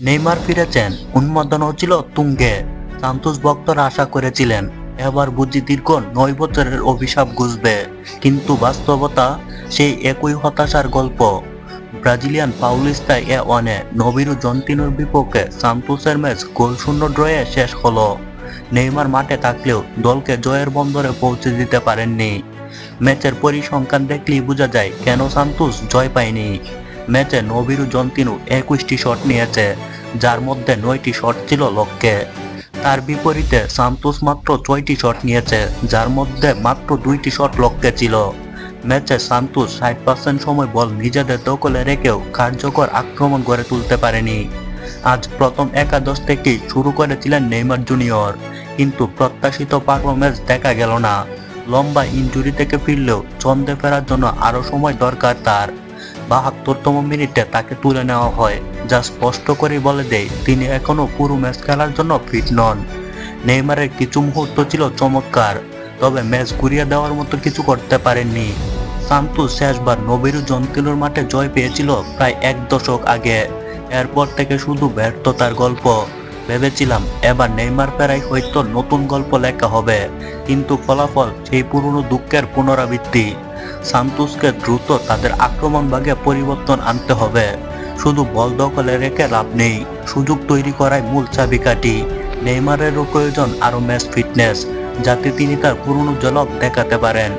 Neymar ফিরেছেন। উন্মাদনা ছিল তুঙ্গে। সান্তোস ভক্তরা আশা করেছিলেন, এবার বুঝি দীর্ঘ নয় বছরের অভিশাপ ঘুষবে। কিন্তু বাস্তবতা সেই একই হতাশার গল্প। ব্রাজিলিয়ান পাউলিস্তা এ ওয়ানে নবিরু জন্তিনোর বিপক্ষে সান্তোসের ম্যাচ গোলশূন্য ড্রয়ে শেষ হলো। নেইমার মাঠে থাকলেও দলকে জয়ের বন্দরে পৌঁছে দিতে পারেননি। ম্যাচের পরিসংখ্যান দেখলেই বোঝা যায় কেন সান্তোস জয় পায়নি। ম্যাচে নবিরু জন্তিনু একুশটি শট নিয়েছে, যার মধ্যে নয়টি শট ছিল লক্ষ্যে। তার বিপরীতে সান্তোস মাত্র ছয়টি শট নিয়েছে, যার মধ্যে মাত্র দুইটি শট লক্ষ্যে ছিল। ম্যাচে সান্তোস ষাট পার্সেন্ট সময় বল নিজেদের দখলে রেখেও কার্যকর আক্রমণ গড়ে তুলতে পারেনি। আজ প্রথম একাদশ থেকেই শুরু করেছিলেন নেইমার জুনিয়র, কিন্তু প্রত্যাশিত পারফরমেন্স দেখা গেল না। লম্বা ইনজুরি থেকে ফিরলেও ছন্দে ফেরার জন্য আরও সময় দরকার তার। বাহাত্তরতম মিনিটে তাকে তুলে নেওয়া হয়, যা স্পষ্ট করে বলে দেয়, তিনি এখনও পুরো ম্যাচ খেলার জন্য ফিট নন। নেইমারের কিছু মুহূর্ত ছিল চমৎকার, তবে ম্যাচ ঘুরিয়ে দেওয়ার মতো কিছু করতে পারেননি। সান্তু শেষবার নবিরু জন্তিলুর মাঠে জয় পেয়েছিল প্রায় এক দশক আগে, এরপর থেকে শুধু ব্যর্থতার গল্প। ভেবেছিলাম এবার নেইমার ফেরাই হয়তো নতুন গল্প লেখা হবে, কিন্তু ফলাফল সেই পুরনো দুঃখের পুনরাবৃত্তি। সান্তোসকে দ্রুত তাদের আক্রমণ ভাগে পরিবর্তন আনতে হবে। শুধু বল দখলে রেখে লাভ নেই, সুযোগ তৈরি করাই মূল চাবিকাঠি। নেইমারেরও প্রয়োজন আরও ম্যাচ ফিটনেস, যাতে তিনি তার পুরনো জলক দেখাতে পারেন।